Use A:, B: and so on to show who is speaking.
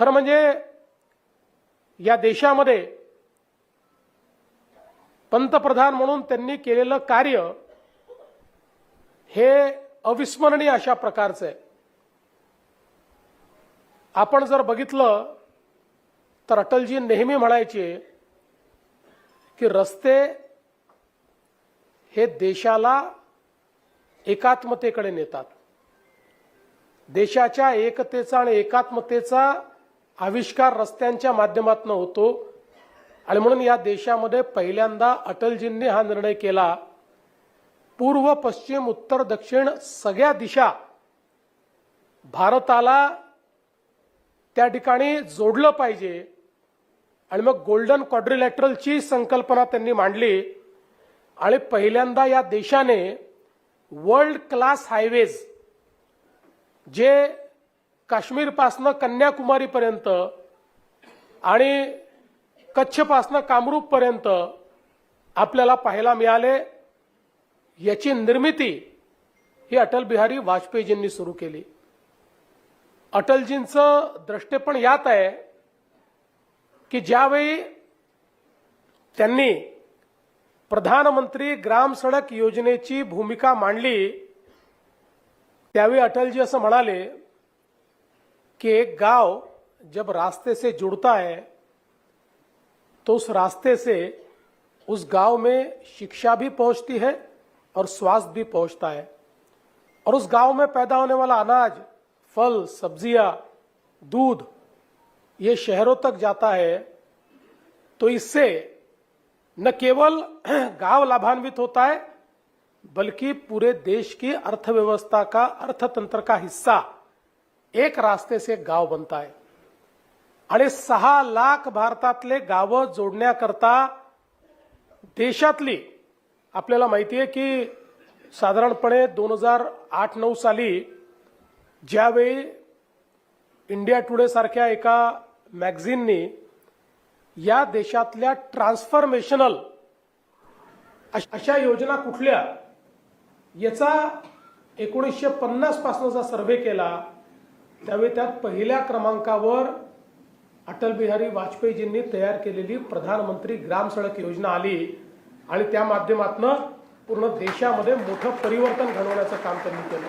A: खरं म्हणजे या देशामध्ये पंतप्रधान म्हणून त्यांनी केलेलं कार्य हे अविस्मरणीय अशा प्रकारचं आहे. आपण जर बघितलं तर अटलजी नेहमी म्हणायचे की रस्ते हे देशाला एकात्मतेकडे नेतात. देशाच्या एकतेचा आणि एकात्मतेचा आविष्कार रस्त्यांच्या माध्यमातून होतो. आणि म्हणून या देशामध्ये पहिल्यांदा अटलजींनी हा निर्णय केला. पूर्व पश्चिम उत्तर दक्षिण सगळ्या दिशा भारताला त्या ठिकाणी जोडलं पाहिजे. आणि मग गोल्डन क्वाड्रिलॅटरलची संकल्पना त्यांनी मांडली. आणि पहिल्यांदा या देशाने वर्ल्ड क्लास हायवेज जे काश्मीरपासनं कन्याकुमारीपर्यंत आणि कच्छपासनं कामरूपपर्यंत आपल्याला पाहायला मिळाले. याची निर्मिती ही अटल बिहारी वाजपेयीजींनी सुरू केली. अटलजींचं द्रष्टेपण यात आहे की ज्यावेळी त्यांनी प्रधानमंत्री ग्राम सडक योजनेची भूमिका मांडली त्यावेळी अटलजी असं म्हणाले कि एक गाँव जब रास्ते से जुड़ता है तो उस रास्ते से उस गाँव में शिक्षा भी पहुँचती है और स्वास्थ्य भी पहुँचता है। और उस गाँव में पैदा होने वाला अनाज, फल, सब्ज़ियाँ, दूध, ये शहरों तक जाता है तो इससे न केवल गाँव लाभान्वित होता है, बल्कि पूरे देश की अर्थव्यवस्था का, अर्थतंत्र का हिस्सा एक रास्ते से एक गाव बनत आहे आणि सहा लाख भारतातले गावं जोडण्याकरता देशातली आपल्याला माहिती आहे की साधारणपणे दोन हजार आठ नऊ साली ज्यावेळी इंडिया टुडे सारख्या एका मॅगझिननी या देशातल्या ट्रान्सफॉर्मेशनल अशा योजना कुठल्या याचा एकोणीसशे पन्नासपासूनचा सर्व्हे केला त्यावेळी त्यात पहिल्या क्रमांकावर अटल बिहारी वाजपेयीजींनी तयार केलेली प्रधानमंत्री ग्राम सडक योजना आली आणि त्या माध्यमातून पूर्ण देशामध्ये मोठं परिवर्तन घडवण्याचं काम त्यांनी केलं.